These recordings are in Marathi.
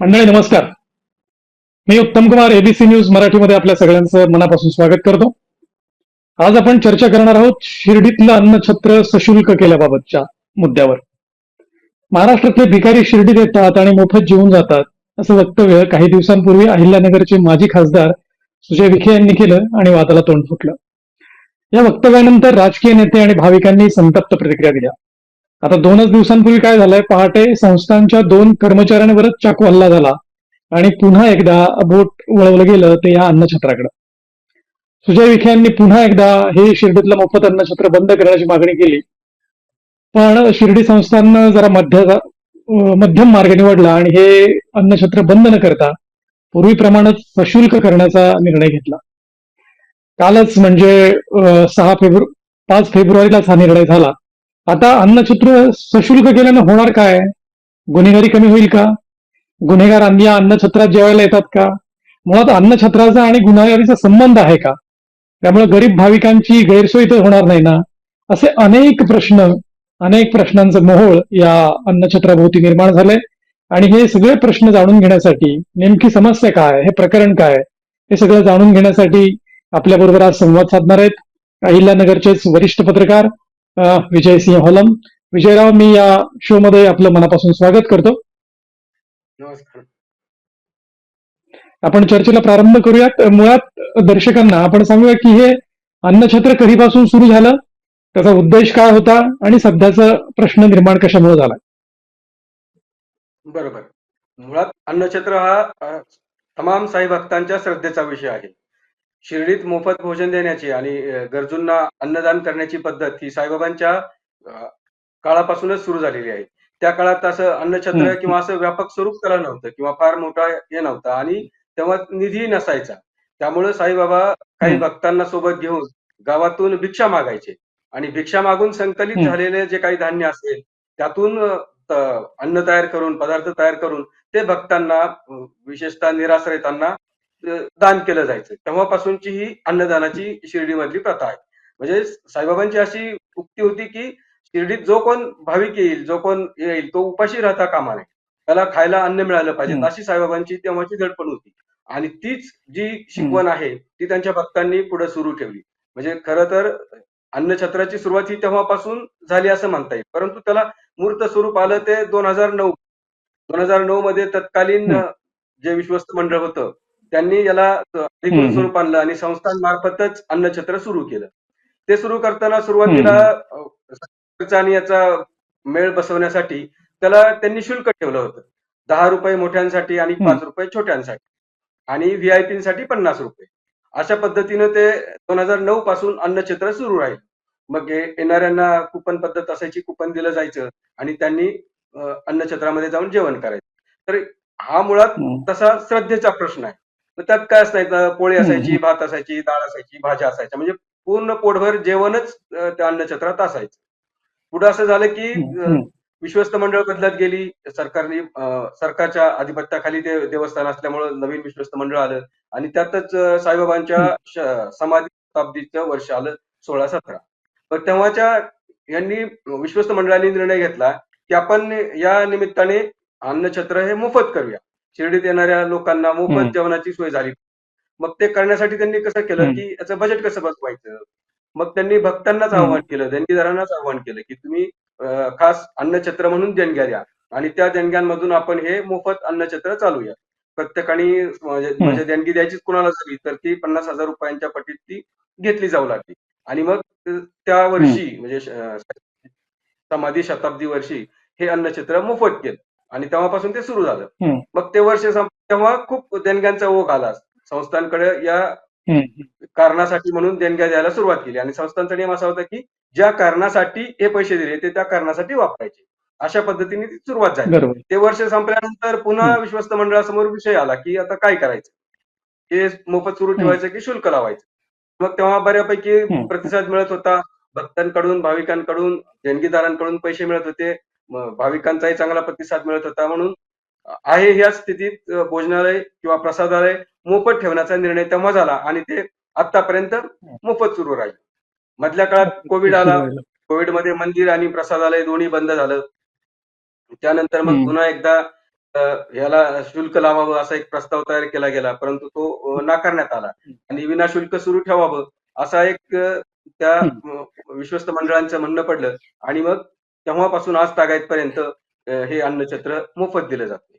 मंडळी नमस्कार. मी उत्तम कुमार एबीसी न्यूज मराठीमध्ये आपल्या सगळ्यांचं मनापासून स्वागत करतो. आज आपण चर्चा करणार आहोत शिर्डीतलं अन्नछत्र सशुल्क केल्याबाबतच्या मुद्द्यावर. महाराष्ट्रातले भिकारी शिर्डीत येतात आणि मोफत जेवून जातात असं वक्तव्य काही दिवसांपूर्वी अहिल्यानगरचे माजी खासदार सुजय विखे यांनी केलं आणि वादाला तोंड फुटलं. या वक्तव्यानंतर राजकीय नेते आणि भाविकांनी संतप्त प्रतिक्रिया दिल्या. आता दोनच दिवसांपूर्वी काय झालंय? पहाटे संस्थांच्या दोन कर्मचाऱ्यांवरच चाकू हल्ला झाला आणि पुन्हा एकदा बोट वळवलं गेलं ते या अन्नछत्राकडे. सुजय विखे यांनी पुन्हा एकदा हे शिर्डीतलं मोफत अन्नछत्र बंद करण्याची मागणी केली. पण शिर्डी संस्थांनं जरा मध्य मध्यम मार्ग निवडला आणि हे अन्नछत्र बंद न करता पूर्वीप्रमाणेच सशुल्क करण्याचा निर्णय घेतला. कालच म्हणजे सहा फेब्रुवारी पाच फेब्रुवारीलाच हा निर्णय झाला. आता अन्नछत्र सशुल्क केल्यानं होणार काय? गुन्हेगारी कमी होईल का? गुन्हेगार अन्य अन्नछत्रात जेवायला येतात का? मुळात अन्नछत्राचा आणि गुन्हेगारीचा संबंध आहे का? त्यामुळे गरीब भाविकांची गैरसोय तर होणार नाही ना? असे अनेक प्रश्न अनेक प्रश्नांचं मोहोळ या अन्नछत्राभोवती निर्माण झालंय. आणि हे सगळे प्रश्न जाणून घेण्यासाठी नेमकी समस्या काय? हे प्रकरण काय? हे सगळं जाणून घेण्यासाठी आपल्याबरोबर आज संवाद साधणार आहेत अहिल्यानगरचेच वरिष्ठ पत्रकार अ, विजयसिंह होलम. विजयराव मी या शो मध्ये आपलं मनापासून स्वागत करतो. नमस्कार. आपण चर्चेला प्रारंभ करूयात. मुळात दर्शकांना आपण सांगूया की हे अन्नछत्र कधीपासून सुरू झालं त्याचा उद्देश काय होता आणि सध्याचा प्रश्न निर्माण कशामुळे झाला? बरोबर. मुळात अन्नछत्र हा तमाम साई भक्तांच्या श्रद्धेचा विषय आहे. शिर्डीत मोफत भोजन देण्याची आणि गरजूंना अन्नदान करण्याची पद्धत ही साईबाबांच्या काळापासूनच सुरू झालेली आहे त्या काळात असं अन्नछत्र. किंवा असं व्यापक स्वरूप त्याला नव्हतं किंवा फार मोठा हे नव्हता आणि तेव्हा निधी नसायचा त्यामुळे साईबाबा काही. भक्तांना सोबत घेऊन गावातून भिक्षा मागायचे आणि भिक्षा मागून संकलित. झालेले जे काही धान्य असेल त्यातून अन्न तयार करून पदार्थ तयार करून ते भक्तांना विशेषतः निराश्रयतांना दान केलं जायचं. तेव्हापासूनची ही अन्नदानाची शिर्डीमधली प्रथा आहे. म्हणजे साईबाबांची अशी उक्ती होती की शिर्डीत जो कोण भाविक येईल जो कोण येईल तो उपाशी राहता कामा नये. त्याला खायला अन्न मिळालं पाहिजे. अशी साईबाबांची तेव्हाची धडपण होती. आणि तीच जी शिकवण आहे ती त्यांच्या भक्तांनी पुढे सुरू ठेवली. म्हणजे खरं तर अन्नछत्राची सुरुवात ही तेव्हापासून झाली असं म्हणता येईल. परंतु त्याला मूर्त स्वरूप आलं ते दोन हजार नऊ. दोन हजार नऊ मध्ये तत्कालीन जे विश्वस्त मंडळ होतं त्यांनी याला अधिकृत. स्वरूप आणलं आणि संस्थांमार्फतच अन्नछत्र सुरू केलं. ते सुरू करताना सुरुवातीला आणि याचा मेळ बसवण्यासाठी त्याला त्यांनी शुल्क ठेवलं होतं. दहा रुपये मोठ्यांसाठी आणि. पाच रुपये छोट्यांसाठी आणि व्हीआयपीसाठी पन्नास रुपये. अशा पद्धतीनं ते दोन हजार नऊ पासून अन्नछत्र सुरू राहील. मग येणाऱ्यांना कुपन पद्धत असायची कुपन दिलं जायचं आणि त्यांनी अ, अन्नछत्रामध्ये जाऊन जेवण करायचं. तर हा मुळात. तसा श्रद्धेचा प्रश्न आहे. त्यात काय असायचं? पोळी असायची भात असायची डाळ असायची भाज्या असायच्या. म्हणजे पूर्ण पोटभर जेवणच त्या अन्नछत्रात असायचं. पुढे असं झालं की. विश्वस्त मंडळ बदलत गेली. सरकारने सरकारच्या आधिपत्याखाली ते देवस्थान असल्यामुळं नवीन विश्वस्त मंडळ आलं. आणि त्यातच साईबाबांच्या समाधी शताब्दीचं वर्ष आलं सोळा सतरा. तर तेव्हाच्या यांनी विश्वस्त मंडळाने निर्णय घेतला की आपण या निमित्ताने अन्नछत्र हे मोफत करूया. शिर्डीत येणाऱ्या लोकांना मोफत. जेवणाची सोय झाली. मग ते करण्यासाठी त्यांनी कसं केलं. की याचं बजेट कसं बसवायचं? मग त्यांनी भक्तांनाच. आव्हान केलं देणगीदारांनाच आव्हान केलं की तुम्ही खास अन्नछत्र म्हणून देणग्या द्या. आणि त्या देणग्यांमधून आपण हे मोफत अन्नछत्र चालूया प्रत्येकाने म्हणजे म्हणजे देणगी द्यायची कुणाला झाली तर ती पन्नास हजार रुपयांच्या पटीत ती घेतली जाऊ लागली. आणि मग त्या वर्षी म्हणजे समाधी शताब्दी वर्षी हे अन्नछत्र मोफत केलं. आणि तेव्हापासून ते सुरू झालं. मग ते वर्ष तेव्हा खूप देणग्यांचा ओघ आला संस्थांकडे या. कारणासाठी म्हणून देणग्या द्यायला सुरुवात केली आणि संस्थांचा नियम असा होता की ज्या कारणासाठी हे पैसे दिले ते त्या कारणासाठी वापरायचे अशा पद्धतीने ती सुरुवात झाली ते वर्ष संपल्यानंतर पुन्हा. विश्वस्त मंडळासमोर विषय आला की आता काय करायचं हे मोफत सुरू. ठेवायचं की शुल्क लावायचं मग तेव्हा बऱ्यापैकी. प्रतिसाद मिळत होता भक्तांकडून भाविकांकडून देणगीदारांकडून पैसे मिळत होते भाविकांचाही चांगला प्रतिसाद मिळत होता म्हणून आहे ह्या स्थितीत भोजनालय किंवा प्रसादालय मोफत ठेवण्याचा निर्णय तेव्हा झाला आणि ते आतापर्यंत मोफत सुरू राहील. मधल्या काळात कोविड आला कोविडमध्ये मंदिर आणि प्रसादालय दोन्ही बंद झालं. त्यानंतर मग. पुन्हा एकदा याला शुल्क लावावं असा एक प्रस्ताव तयार केला गेला परंतु तो नाकारण्यात आला आणि विनाशुल्क सुरू ठेवावं असा एक त्या विश्वस्त मंडळांचं म्हणणं पडलं. आणि मग तेव्हापासून आज तागायतपर्यंत हे अन्नछत्र मोफत दिलं जाते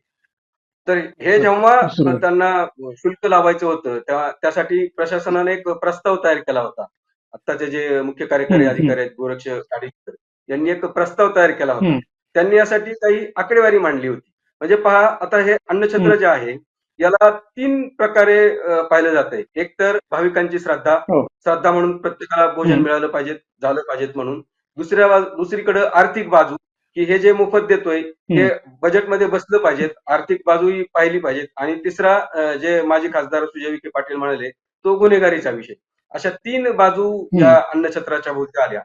तर हे जेव्हा. त्यांना शुल्क लावायचं होतं तेव्हा त्यासाठी प्रशासनाने एक प्रस्ताव तयार केला होता आत्ताचे जे मुख्य कार्यकारी. अधिकारी आहेत गोरक्ष काडीकर यांनी एक प्रस्ताव तयार केला होता. त्यांनी यासाठी काही आकडेवारी मांडली होती म्हणजे पहा आता हे अन्नछत्र. जे आहे याला तीन प्रकारे पाहिलं जातंय एक तर भाविकांची श्रद्धा हो. श्रद्धा म्हणून प्रत्येकाला भोजन. मिळालं पाहिजे झालं पाहिजेत म्हणून दुसऱ्या बाजू दुसरीकडे आर्थिक बाजू की हे जे मोफत देतोय हे बजेटमध्ये बसलं पाहिजेत आर्थिक बाजूही पाहिली पाहिजेत. आणि तिसरा जे माजी खासदार सुजय विखे पाटील म्हणाले तो गुन्हेगारीचा विषय. अशा तीन बाजू या अन्नछत्राच्या भोवती आल्या.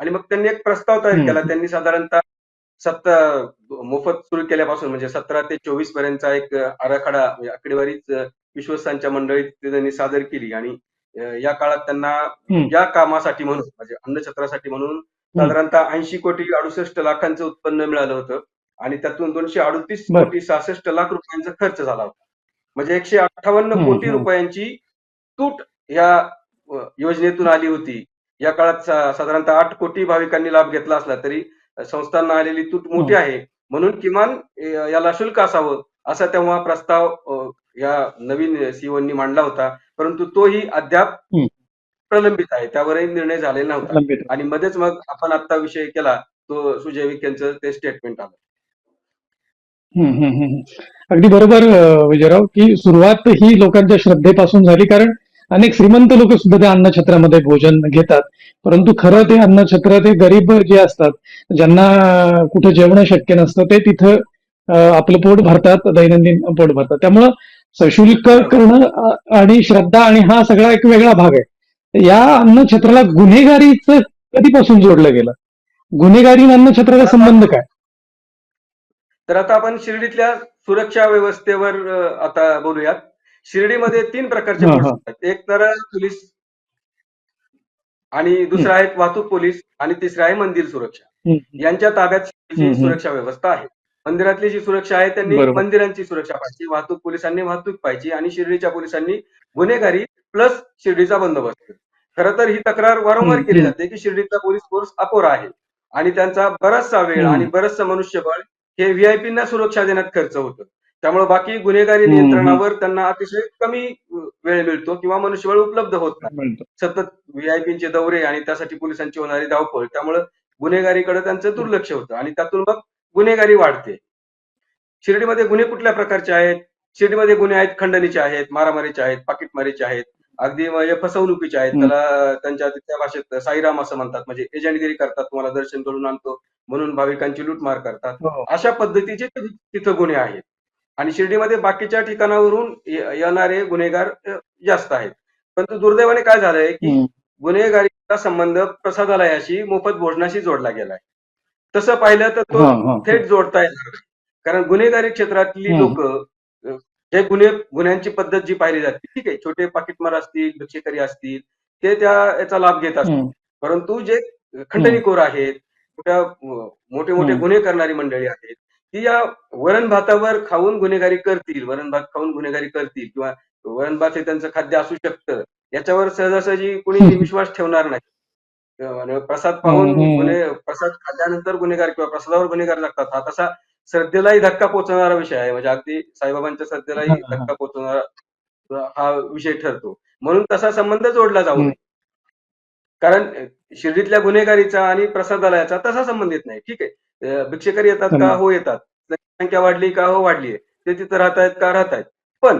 आणि मग त्यांनी एक प्रस्ताव तयार. केला. त्यांनी साधारणतः सत्ता मोफत सुरू केल्यापासून म्हणजे सतरा ते चोवीस पर्यंतचा एक आराखडा म्हणजे आकडेवारीच विश्वस्तांच्या मंडळीत त्यांनी सादर केली. आणि या काळात त्यांना. या कामासाठी म्हणून म्हणजे अन्नछत्रासाठी म्हणून साधारणतः ऐंशी कोटी अडुसष्ट लाखांचं उत्पन्न मिळालं होतं आणि त्यातून दोनशे अडतीस. कोटी सहासष्ट लाख रुपयांचा खर्च झाला होता म्हणजे एकशे अठ्ठावन्न कोटी. रुपयांची तूट या योजनेतून आली होती या काळात साधारणतः आठ कोटी भाविकांनी लाभ घेतला असला तरी संस्थांना आलेली तूट मोठी. आहे म्हणून किमान याला शुल्क असावं असा तेव्हा प्रस्ताव या नवीन सीओनी मांडला होता परंतु तोही अद्याप. प्रलंबित आहे. त्यावरही निर्णय झालेला नव्हता. आणि मध्येच मग आपण आता विषय केला तो सुजय विखेंचं ते स्टेटमेंट आलं. हम्म, हम्म, हम्म. अगदी बरोबर विजयराव की सुरुवात ही लोकांच्या श्रद्धेपासून झाली कारण अनेक श्रीमंत लोक सुद्धा त्या अन्नछत्रामध्ये भोजन घेतात. परंतु खरं ते अन्नछत्र ते गरीब जे असतात ज्यांना कुठे जेवणं शक्य नसतं ते तिथं आपलं पोट भरतात दैनंदिन पोट भरतात. त्यामुळं सशुल्क करणं आणि श्रद्धा आणि हा सगळा एक वेगळा भाग आहे. या अन्नछत्राला गुन्हेगारीचं कधीपासून जोडलं गेलं? गुन्हेगारी आणि अन्नछत्राचा संबंध काय? तर आता आपण शिर्डीतल्या सुरक्षा व्यवस्थेवर आता बोलूयात. शिर्डीमध्ये तीन प्रकारचे. आहेत. एक तर पोलीस आणि दुसरा आहे वाहतूक पोलीस आणि तिसरा आहे मंदिर सुरक्षा. यांच्या ताब्यात. सुरक्षा व्यवस्था आहे. मंदिरातली जी सुरक्षा आहे त्यांनी. मंदिरांची सुरक्षा पाहिजे. वाहतूक पोलिसांनी वाहतूक पाहिजे आणि शिर्डीच्या पोलिसांनी गुन्हेगारी प्लस शिर्डीचा बंदोबस्त. खरं तर ही तक्रार वारंवार केली. जाते की शिर्डीचा पोलीस फोर्स अपुरा आहे. आणि त्यांचा बराचसा वेळ. आणि बरचसं मनुष्यबळ हे व्हीआयपींना सुरक्षा देण्यात खर्च होतं. त्यामुळे बाकी गुन्हेगारी नियंत्रणावर त्यांना अतिशय कमी वेळ मिळतो किंवा मनुष्यबळ उपलब्ध होत नाही. सतत व्हीआयपीचे दौरे आणि त्यासाठी पोलिसांची होणारी धावपळ त्यामुळे गुन्हेगारीकडे त्यांचं दुर्लक्ष होतं. आणि त्यातून मग गुन्हेगारी वाढते. शिर्डीमध्ये गुन्हे कुठल्या प्रकारचे आहेत? शिर्डीमध्ये गुन्हे आहेत खंडणीचे आहेत मारामारीचे आहेत पाकिटमारीचे आहेत अगदी म्हणजे फसवणुकीचे आहेत. त्याला त्यांच्या त्या भाषेत साईराम असं म्हणतात म्हणजे एजंटगिरी करतात तुम्हाला दर्शन करून आणतो म्हणून भाविकांची लूटमार करतात हो. अशा पद्धतीचे तिथं गुन्हे आहेत आणि शिर्डीमध्ये बाकीच्या ठिकाणावरून येणारे गुन्हेगार जास्त आहेत परंतु दुर्दैवाने काय झालंय की. गुन्हेगारीचा संबंध प्रसादालयाशी मोफत भोजनाशी जोडला गेलाय तसं पाहिलं तर तो हा, हा. थेट जोडता येणार. कारण गुन्हेगारी क्षेत्रातली. लोक जे गुन्हे गुन्ह्यांची पद्धत जी पाहिली जाते ठीक आहे छोटे पाकिटमार असतील भिक्षेकरी असतील ते त्या याचा लाभ घेत असतात. परंतु जे खंडणीखोर आहेत मोठ्या मोठे मोठे. गुन्हे करणारी मंडळी आहेत ती या वरण भातावर खाऊन गुन्हेगारी करतील वरण भात खाऊन गुन्हेगारी करतील किंवा वरण भात हे त्यांचं खाद्य असू शकतं याच्यावर सहजासहजी कोणी. विश्वास ठेवणार नाही प्रसाद पाहून. गुन्हे प्रसाद खाल्ल्यानंतर गुन्हेगार किंवा प्रसादावर गुन्हेगार लागतात हा तसा श्रद्धेलाही धक्का पोहोचवणारा विषय आहे. म्हणजे अगदी साईबाबांच्या श्रद्धेलाही. धक्का पोहोचवणारा हा विषय ठरतो. म्हणून तसा संबंध जोडला जाऊ. नये. कारण शिर्डीतल्या गुन्हेगारीचा आणि प्रसादालयाचा तसा संबंध येत नाही. ठीक आहे. भिक्षेकरी येतात का. हो येतात. संख्या वाढली का? हो वाढली आहे. ते तिथं राहत आहेत का? राहत आहेत पण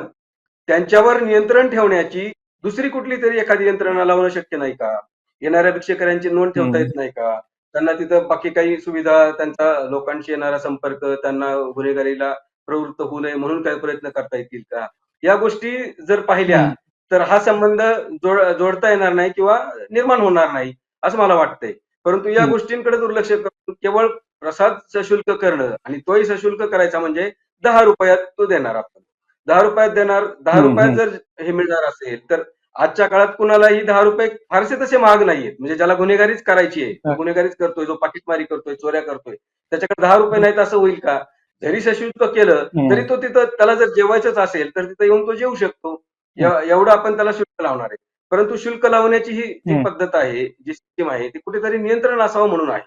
त्यांच्यावर नियंत्रण ठेवण्याची दुसरी कुठली तरी एखादी यंत्रणा लावणं शक्य नाही का? येणाऱ्या भिक्षेकऱ्यांची नोंद ठेवता. येत नाही का? त्यांना तिथं बाकी काही सुविधा त्यांचा लोकांशी येणारा संपर्क त्यांना गुन्हेगारीला प्रवृत्त होऊ नये म्हणून काही प्रयत्न करता येतील का या गोष्टी जर पाहिल्या. तर हा संबंध जोड जोडता येणार नाही किंवा निर्माण होणार नाही असं मला वाटतंय परंतु या. गोष्टींकडे दुर्लक्ष करून केवळ प्रसाद सशुल्क करणं आणि तोही सशुल्क करायचा म्हणजे दहा रुपयात तो देणार आपण दहा रुपयात देणार दहा रुपयात. जर हे मिळणार असेल तर आजच्या काळात कुणालाही दहा रुपये फारसे तसे महाग नाहीयेत म्हणजे ज्याला गुन्हेगारीच करायची आहे. गुन्हेगारीच करतोय जो पाकिटमारी करतोय चोऱ्या करतोय त्याच्याकडे दहा रुपये नाहीत असं होईल का जरी सशुल्क केलं. तरी तो तिथं त्याला जर जेवायचंच असेल तर तिथं येऊन तो जेवू शकतो एव- एवढं आपण त्याला शुल्क लावणार आहे परंतु शुल्क लावण्याची ही जी. पद्धत आहे जी स्कीम आहे ती कुठेतरी नियंत्रण असावं म्हणून आहे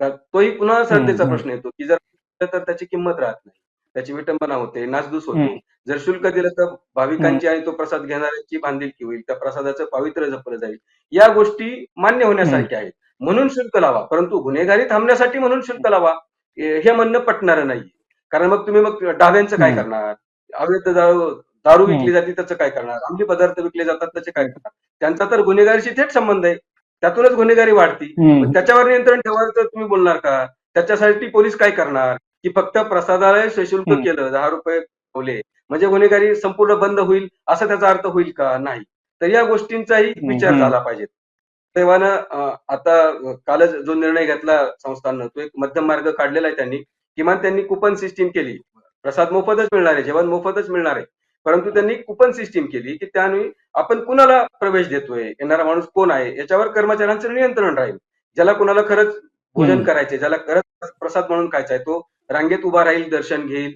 तर तोही पुन्हा हम्म. प्रश्न येतो की जर तर त्याची किंमत राहत नाही त्याची विटंबना होते नासधूस होते. जर शुल्क दिलं तर भाविकांची आणि तो प्रसाद घेणाऱ्यांची बांधिलकी होईल त्या प्रसादाचं पावित्र्य जपलं जाईल. या गोष्टी मान्य होण्यासारख्या आहेत. म्हणून शुल्क लावा परंतु गुन्हेगारी थांबण्यासाठी म्हणून शुल्क लावा. हे म्हणणं पटणारं नाही कारण मग तुम्ही मग डाव्यांचं काय. करणार? अवैध दारू दारू. विकली जाते त्याचं काय करणार? अंमली पदार्थ विकले जातात त्याचे काय करणार? त्यांचा तर गुन्हेगारीशी थेट संबंध आहे. त्यातूनच गुन्हेगारी वाढती. त्याच्यावर नियंत्रण ठेवायचं तर तुम्ही बोलणार का? त्याच्यासाठी पोलीस काय करणार? की फक्त प्रसादालय सशुल्क. केलं दहा रुपये ठेवले. म्हणजे गुन्हेगारी संपूर्ण बंद होईल असा त्याचा अर्थ होईल का? नाही. तर या गोष्टींचाही विचार. झाला पाहिजे. तेव्हानं आता कालच जो निर्णय घेतला संस्थांनं तो एक मध्यम मार्ग काढलेला आहे त्यांनी. किमान त्यांनी कुपन सिस्टीम केली. प्रसाद मोफतच मिळणार आहे जेवण मोफतच मिळणार आहे. परंतु त्यांनी कुपन सिस्टीम केली की त्याने आपण कुणाला प्रवेश देतोय? येणारा माणूस कोण आहे? याच्यावर कर्मचाऱ्यांचं नियंत्रण राहील. ज्याला कुणाला खरंच भोजन हम्म. करायचे ज्याला खरंच प्रसाद म्हणून खायचा आहे तो रांगेत उभा राहील दर्शन घेईल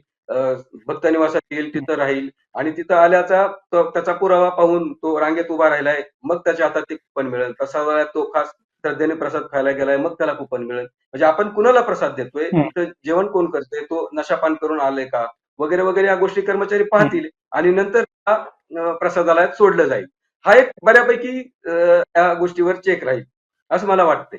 भक्त निवासात येईल तिथं राहील आणि तिथं आल्याचा तो त्याचा पुरावा पाहून तो रांगेत उभा राहिलाय मग त्याच्या हातात ते कुपन मिळेल. प्रसादाला तो खास श्रद्धेने प्रसाद खायला गेलाय मग त्याला कुपन मिळेल. म्हणजे आपण कुणाला प्रसाद देतोय. तिथं जेवण कोण करतोय? तो नशापान करून आलाय का? वगैरे वगैरे या गोष्टी कर्मचारी पाहतील आणि नंतर हा, प्रसादालयात सोडलं जाईल. हा एक बऱ्यापैकी या गोष्टीवर चेक राहील असं मला वाटतंय.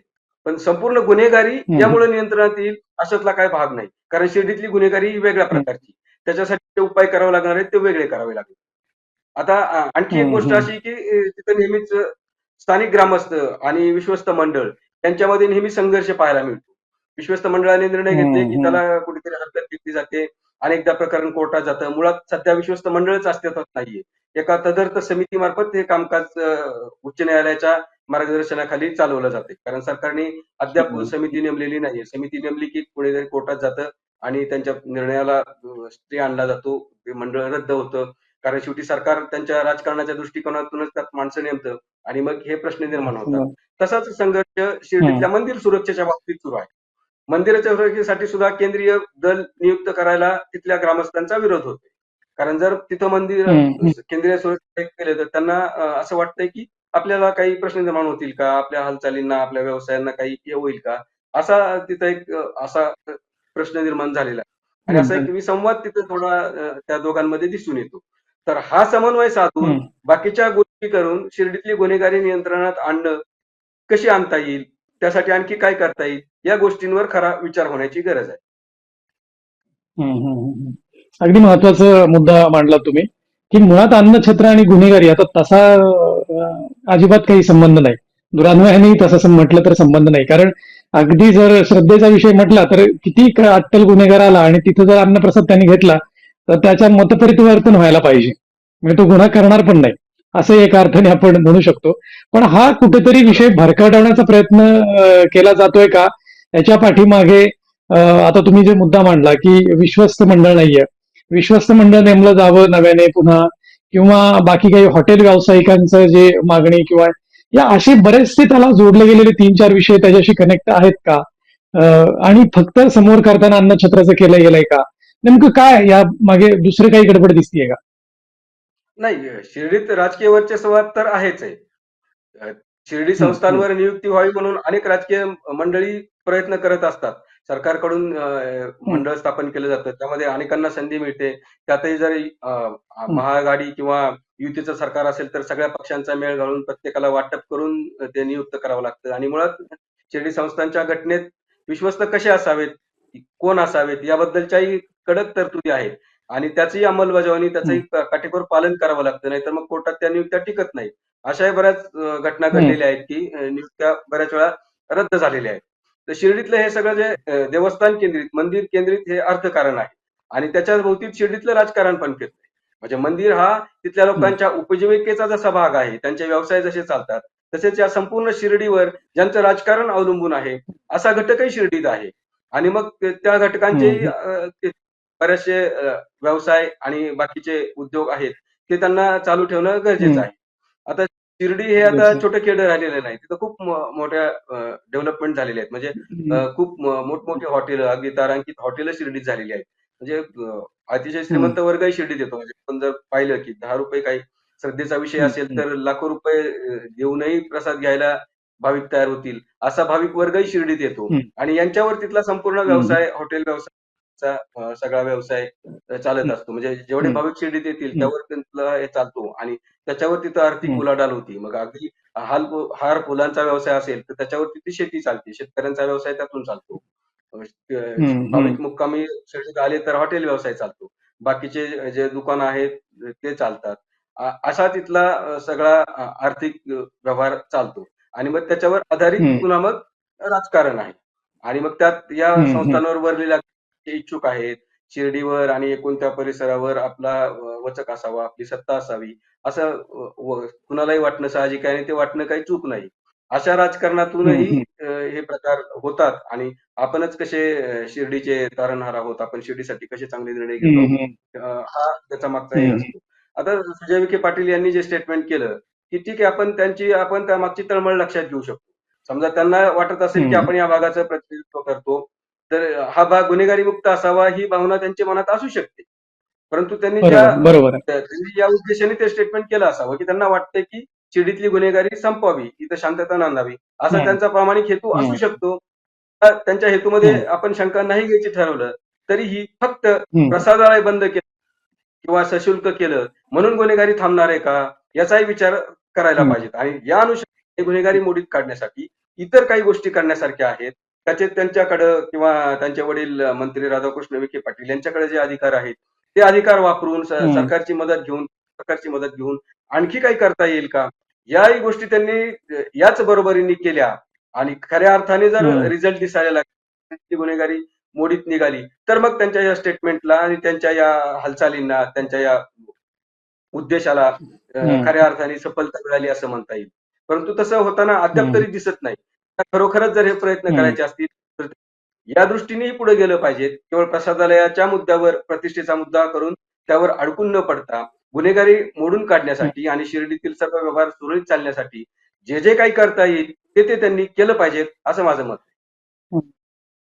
पण संपूर्ण गुन्हेगारी. यामुळे नियंत्रणात येईल अशातला काय भाग नाही. कारण शिर्डीतली गुन्हेगारी ही वेगळ्या प्रकारची. त्याच्यासाठी जे उपाय करावे लागणार आहेत ते वेगळे करावे लागतील. आता आणखी एक गोष्ट. अशी की तिथं नेहमीच स्थानिक ग्रामस्थ आणि विश्वस्त मंडळ यांच्यामध्ये नेहमी संघर्ष पाहायला मिळतो. विश्वस्त मंडळाने निर्णय घेतले की. त्याला कुठेतरी हरकत घेतली जाते. अनेकदा प्रकरण कोर्टात जातं. मुळात सध्या विश्वस्त मंडळच अस्तित्वात नाहीये. एका तदर्थ समितीमार्फत हे कामकाज उच्च न्यायालयाच्या मार्गदर्शनाखाली चालवलं जाते. कारण सरकारने अद्याप. समिती नेमलेली नाहीये. समिती नेमली की कुणीतरी कोर्टात जातं आणि त्यांच्या निर्णयाला स्टे आणला जातो ते मंडळ रद्द होतं. कारण शेवटी सरकार त्यांच्या राजकारणाच्या दृष्टिकोनातूनच त्यात माणसं नेमतं आणि मग हे प्रश्न निर्माण होतात. तसाच संघर्ष शिर्डीतल्या मंदिर सुरक्षेच्या बाबतीत सुरू आहे. मंदिराच्या सुरक्षेसाठी सुद्धा केंद्रीय दल नियुक्त करायला तिथल्या ग्रामस्थांचा विरोध होतो कारण जर तिथं मंदिर. केंद्रीय सुरक्षा केले तर त्यांना असं वाटतंय की आपल्याला काही प्रश्न निर्माण होतील का? आपल्या हालचालींना आपल्या व्यवसायांना काही हे होईल का? असा तिथं एक असा प्रश्न निर्माण झालेला आहे. आणि असा एक विसंवाद तिथं थोडा त्या दोघांमध्ये दिसून येतो. तर हा समन्वय साधून. बाकीच्या गोष्टी करून शिर्डीतली गुन्हेगारी नियंत्रणात आणणं कशी आणता येईल? त्यासाठी आणखी काय करता येईल? या गोष्टींवर खरा विचार होण्याची गरज आहे. अगदी महत्त्वाचा मुद्दा मांडला तुम्ही की मुळात अन्नछत्र आणि गुन्हेगारी आता तसा अजिबात काही संबंध नाही. दुरान्वयानेही तसं म्हटलं तर संबंध नाही. कारण अगदी जर श्रद्धेचा विषय म्हटला तर किती अट्टल गुन्हेगार आला आणि तिथं जर अन्नप्रसाद त्यांनी घेतला तर त्याच्या मतपरिवर्तन व्हायला पाहिजे. म्हणजे तो गुन्हा करणार पण नाही. असं एका अर्थाने आपण म्हणू शकतो. पण हा कुठेतरी विषय भरकटवण्याचा प्रयत्न केला जातोय का? याच्या पाठीमागे आता तुम्ही जे मुद्दा मांडला की विश्वस्त मंडळ नाहीये. विश्वस्त मंडळ नेमलं जावं नव्याने पुन्हा. किंवा बाकी काही हॉटेल व्यावसायिकांचं जे मागणी किंवा या असे बरेचसे त्याला जोडले गेलेले तीन चार विषय त्याच्याशी कनेक्ट आहेत का? आणि फक्त समोर करताना अन्नछत्राचं केलं गेलंय का? नेमकं काय या मागे दुसरे काही गडबड दिसतीये का? नाही शिर्डीत राजकीय वर्चस्वाद तर आहेच आहे. शिर्डी संस्थांवर नियुक्ती व्हावी म्हणून अनेक राजकीय मंडळी प्रयत्न करत असतात. सरकारकडून मंडळ स्थापन केलं जातं. त्यामध्ये अनेकांना संधी मिळते. त्यातही जर महाआघाडी किंवा युतीचं सरकार असेल तर सगळ्या पक्षांचा मेळ घालून प्रत्येकाला वाटप करून ते नियुक्त करावं लागतं. आणि मुळात शिर्डी संस्थांच्या घटनेत विश्वस्त कसे असावेत? कोण असावेत? याबद्दलच्याही कडक तरतुदी आहेत. आणि त्याची अंमलबजावणी त्याचंही काटेकोर पालन करावं लागतं. नाहीतर मग कोर्टात त्या नियुक्त्या टिकत नाहीत. अशाही बऱ्याच घटना घडलेल्या आहेत की नियुक्त्या बऱ्याच वेळा रद्द झालेल्या आहेत. तर शिर्डीतलं हे सगळं जे देवस्थान केंद्रित मंदिर केंद्रित हे अर्थकारण आहे. आणि त्याच्या भोवती शिर्डीतलं राजकारण पण फिरतंय. म्हणजे मंदिर हा तिथल्या लोकांच्या उपजीविकेचा जसा भाग आहे त्यांचे व्यवसाय जसे चालतात तसेच या संपूर्ण शिर्डीवर ज्यांचं राजकारण अवलंबून आहे असा घटकही शिर्डीत आहे. आणि मग त्या घटकांचे बरेचसे व्यवसाय आणि बाकीचे उद्योग आहेत ते त्यांना चालू ठेवणं गरजेचं. आहे. आता शिर्डी हे आता. छोटं खेडं राहिलेलं नाही तिथं खूप मोठ्या डेव्हलपमेंट झालेल्या आहेत म्हणजे खूप मोठमोठी हॉटेल अगदी तारांकित हॉटेल शिर्डीत झालेली आहेत म्हणजे अतिशय श्रीमंत वर्गही शिर्डीत येतो म्हणजे आपण जर पाहिलं की दहा रुपये काही श्रद्धेचा विषय असेल. तर लाखो रुपये देऊनही प्रसाद घ्यायला भाविक तयार होतील असा भाविक वर्गही शिर्डीत येतो. आणि यांच्यावर तिथला संपूर्ण. व्यवसाय हॉटेल व्यवसायाचा अं, सगळा व्यवसाय चालत असतो म्हणजे जेवढे. भाविक शिर्डीत येतील. त्यावर त्यांचा हे चालतो आणि त्याच्यावर तिथं आर्थिक. उलाढाल होती मग अगदी हाल हार फुलांचा व्यवसाय असेल तर त्याच्यावरती ती शेती चालते शेतकऱ्यांचा व्यवसाय त्यातून चालतो. भाविक मुक्कामी शिर्डीत आले तर हॉटेल व्यवसाय चालतो बाकीचे जे दुकान आहेत ते चालतात असा तिथला सगळा आर्थिक व्यवहार चालतो आणि मग त्याच्यावर आधारित. पुन्हा मग राजकारण आहे आणि मग त्यात या. संस्थांवर भरलेल्या जे इच्छुक आहेत. शिर्डीवर आणि एकूण त्या परिसरावर आपला वचक असावा आपली सत्ता असावी असं कुणालाही वाटणं साहजिक आहे आणि ते वाटणं काही चूक नाही. अशा राजकारणातूनही हे प्रकार होतात आणि आपणच कसे शिर्डीचे तारणहार आहोत? आपण शिर्डीसाठी कसे चांगले निर्णय घेतो? हा त्याचा मागचा हे. असतो. आता सुजय विखे पाटील यांनी जे स्टेटमेंट केलं की ठीक आहे आपण त्यांची आपण त्या मागची तळमळ लक्षात घेऊ शकतो. समजा त्यांना वाटत असेल की. आपण या भागाचं प्रतिनिधित्व करतो तर हा भाग गुन्हेगारी मुक्त असावा ही भावना त्यांच्या मनात असू शकते परंतु त्यांनी त्यांनी या उद्देशाने ते स्टेटमेंट केलं असावं की त्यांना वाटतं की शिर्डीतली गुन्हेगारी संपवावी इथं शांतता नांदावी असा. त्यांचा प्रामाणिक हेतू असू. शकतो त्या- त्यांच्या हेतूमध्ये. आपण शंका नाही घ्यायची ठरवलं तरीही फक्त. प्रसादालय बंद केलं किंवा सशुल्क केलं म्हणून गुन्हेगारी थांबणार आहे का याचाही विचार करायला. पाहिजे आणि या अनुषंगाने गुन्हेगारी मोडीत काढण्यासाठी इतर काही गोष्टी करण्यासारख्या आहेत त्याचे त्यांच्याकडं किंवा त्यांचे वडील मंत्री राधाकृष्ण विखे पाटील यांच्याकडे जे अधिकार आहेत ते अधिकार वापरून. सरकारची मदत घेऊन सरकारची मदत घेऊन आणखी काही करता येईल का याही गोष्टी त्यांनी याच बरोबरीने केल्या आणि खऱ्या अर्थाने जर. रिझल्ट दिसायला लागला गुन्हेगारी मोडीत निघाली तर मग त्यांच्या या स्टेटमेंटला आणि त्यांच्या या हालचालींना त्यांच्या या उद्देशाला. खऱ्या अर्थाने सफलता मिळाली असं म्हणता येईल परंतु तसं होताना अद्याप. तरी दिसत नाही खरोखरच जर हे प्रयत्न. करायचे असतील तर या दृष्टीनेही पुढे गेलं पाहिजे केवळ प्रसादालयाच्या मुद्द्यावर प्रतिष्ठेचा मुद्दा करून त्यावर अडकून न पडता गुन्हेगारी मोडून काढण्यासाठी आणि शिर्डीतील सर्व व्यवहार सुरळीत चालण्यासाठी जे जे काही करता येईल ते ते त्यांनी केलं पाहिजे असं माझं मत.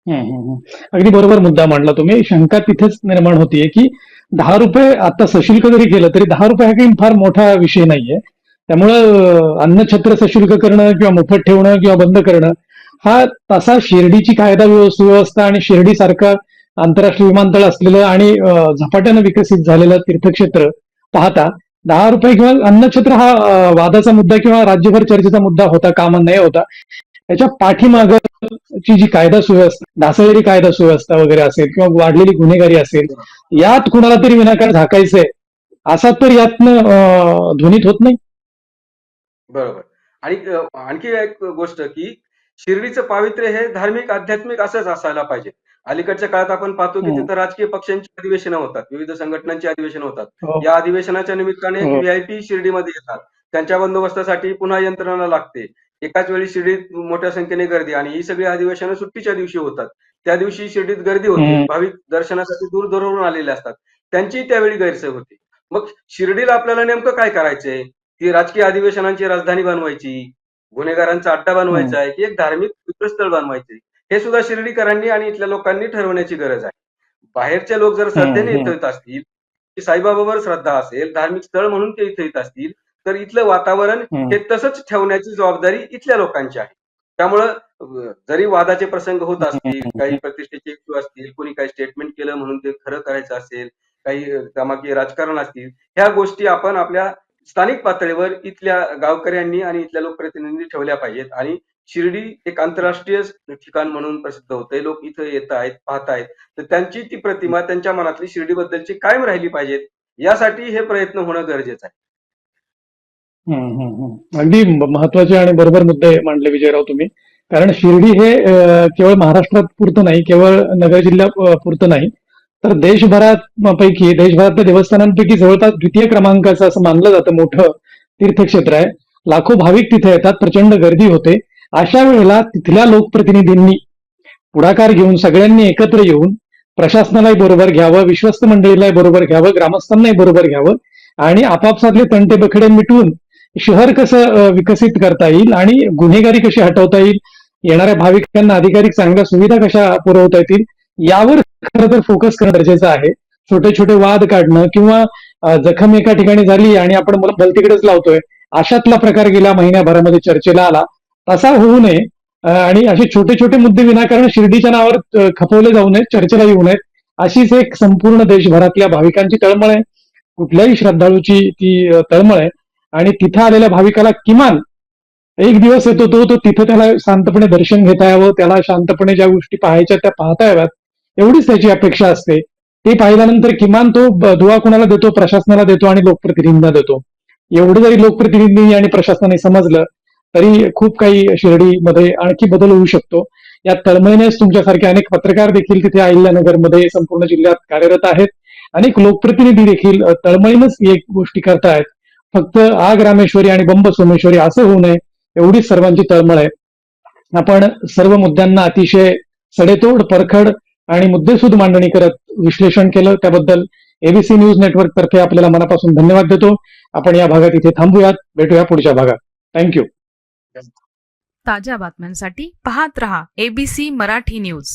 अगदी बरोबर मुद्दा मांडला तुम्ही शंका तिथेच निर्माण होतीये की दहा रुपये आता सशुल्क जरी केलं तरी दहा रुपये हा काही फार मोठा विषय नाहीये त्यामुळं अन्नछत्र सशुल्क करणं किंवा मोफत ठेवणं किंवा बंद करणं हा तसा शिर्डीची कायदा सुव्यवस्था आणि शिर्डी सारखं आंतरराष्ट्रीय विमानतळ असलेलं आणि झपाट्यानं विकसित झालेलं तीर्थक्षेत्र पाहता दहा रुपये किंवा अन्नछत्र हा वादाचा मुद्दा किंवा राज्यभर चर्चेचा मुद्दा होता कामा नाही होता. त्याच्या पाठीमाग ची जी कायदा सुव्यवस्था ढासळलेली कायदा सुव्यवस्था वगैरे असेल किंवा वाढलेली गुन्हेगारी असेल यात कुणाला तरी विनाकारण झाकायचंय असा तर यातनं ध्वनीत होत नाही. बरोबर. आणि अ, आणखी एक गोष्ट की शिर्डीचं पावित्र्य हे धार्मिक आध्यात्मिक असंच असायला पाहिजे. अलीकडच्या काळात आपण पाहतो की हम्म. तिथं राजकीय पक्षांची अधिवेशनं होतात विविध संघटनांची अधिवेशनं होतात. हो. या अधिवेशनाच्या निमित्ताने हो. व्हीआयपी शिर्डीमध्ये येतात. त्यांच्या बंदोबस्तासाठी पुन्हा यंत्रणा लागते. एकाच वेळी शिर्डीत मोठ्या संख्येने गर्दी आणि ही सगळी अधिवेशनं सुट्टीच्या दिवशी होतात. त्या दिवशी शिर्डीत गर्दी होते. भाविक दर्शनासाठी दूर दूरवरून आलेले असतात. त्यांची त्यावेळी गैरसोय होते. मग शिर्डीला आपल्याला नेमकं काय करायचंय? ती राजकीय अधिवेशनांची राजधानी बनवायची गुन्हेगारांचा अड्डा बनवायचा आहे की एक धार्मिक पीठस्थळ बनवायचे हे सुद्धा शिर्डीकरांनी आणि इथल्या लोकांनी ठरवण्याची गरज आहे बाहेरचे लोक जर श्रद्धेने इथं येत असतील की साईबाबावर श्रद्धा असेल धार्मिक स्थळ म्हणून ते इथे येत असतील तर इथलं वातावरण. हे तसंच ठेवण्याची जबाबदारी इथल्या लोकांची आहे त्यामुळं जरी वादाचे प्रसंग होत असतील. काही प्रतिष्ठेचे इश्यू असतील कोणी काही स्टेटमेंट केलं म्हणून ते खरं करायचं असेल काही त्यामागे राजकारण असतील ह्या गोष्टी आपण आपल्या स्थानिक पातळीवर इथल्या गावकऱ्यांनी आणि इथल्या लोकप्रतिनिधींनी ठेवल्या पाहिजेत. आणि शिर्डी एक आंतरराष्ट्रीय ठिकाण म्हणून प्रसिद्ध होतंय. लोक इथं येत आहेत पाहत आहेत तर त्यांची ती प्रतिमा त्यांच्या मनातली शिर्डीबद्दलची कायम राहिली पाहिजेत. यासाठी हे प्रयत्न होणं गरजेचं आहे. अगदी महत्त्वाचे आणि बरोबर मुद्दे मांडले विजयराव तुम्ही. कारण शिर्डी हे केवळ महाराष्ट्रात पुरतं नाही केवळ नगर जिल्ह्या पुरतं नाही. तर देशभरात पैकी देशभरातल्या देवस्थानांपैकी जवळपास द्वितीय क्रमांकाचं असं मानलं जातं मोठं तीर्थक्षेत्र आहे. लाखो भाविक तिथे येतात प्रचंड गर्दी होते. अशा वेळेला तिथल्या लोकप्रतिनिधींनी पुढाकार घेऊन सगळ्यांनी एकत्र येऊन प्रशासनालाही बरोबर घ्यावं विश्वस्त मंडळीलाही बरोबर घ्यावं ग्रामस्थांनाही बरोबर घ्यावं आणि आपापसातले तंटे बखडे मिटवून शहर कसं विकसित करता येईल आणि गुन्हेगारी कशी हटवता येईल येणाऱ्या भाविकांना अधिकाधिक चांगल्या सुविधा कशा पुरवता येतील यावर खरं तर फोकस करणं गरजेचं आहे. छोटे छोटे वाद काढणं किंवा जखम एका ठिकाणी झाली आणि आपण मला भलतीकडेच लावतोय अशातला प्रकार गेल्या महिन्याभरामध्ये चर्चेला आला. तसा होऊ नये आणि असे छोटे छोटे मुद्दे विनाकारण शिर्डीच्या नावावर खपवले जाऊ नयेत चर्चेला येऊ नयेत अशीच एक संपूर्ण देशभरातल्या भाविकांची तळमळ आहे. कुठल्याही श्रद्धाळूची ती तळमळ आहे. आणि तिथं आलेल्या भाविकाला किमान एक दिवस येतो तो तो तिथं त्याला शांतपणे दर्शन घेता यावं त्याला शांतपणे ज्या गोष्टी पाहायच्या त्या पाहता याव्यात. एवढीच त्याची अपेक्षा असते. ते पाहिल्यानंतर किमान तो दुवा कुणाला देतो? प्रशासनाला देतो आणि लोकप्रतिनिधींना देतो. एवढं जरी लोकप्रतिनिधी आणि प्रशासनाने समजलं तरी खूप काही शिर्डीमध्ये आणखी बदल होऊ शकतो. या तळमळीनेच तुमच्यासारखे अनेक पत्रकार देखील तिथे अहिल्यानगरमध्ये संपूर्ण जिल्ह्यात कार्यरत आहेत. अनेक लोकप्रतिनिधी देखील अ, तळमळीनच एक गोष्टी करतायत. फक्त आग रामेश्वरी आणि बंब सोमेश्वरी असं होऊ नये एवढीच सर्वांची तळमळ आहे. आपण सर्व मुद्द्यांना अतिशय सडेतोड परखड आणि मुद्देसूद मांडणी करत विश्लेषण केलं. त्याबद्दल एबीसी न्यूज नेटवर्क तर्फे आपल्याला मनापासून धन्यवाद देतो. आपण या भागात इथे थांबूयात. भेटूया पुढच्या भागात. थँक्यू ताज्या बातम्यांसाठी पाहत रहा एबीसी मराठी न्यूज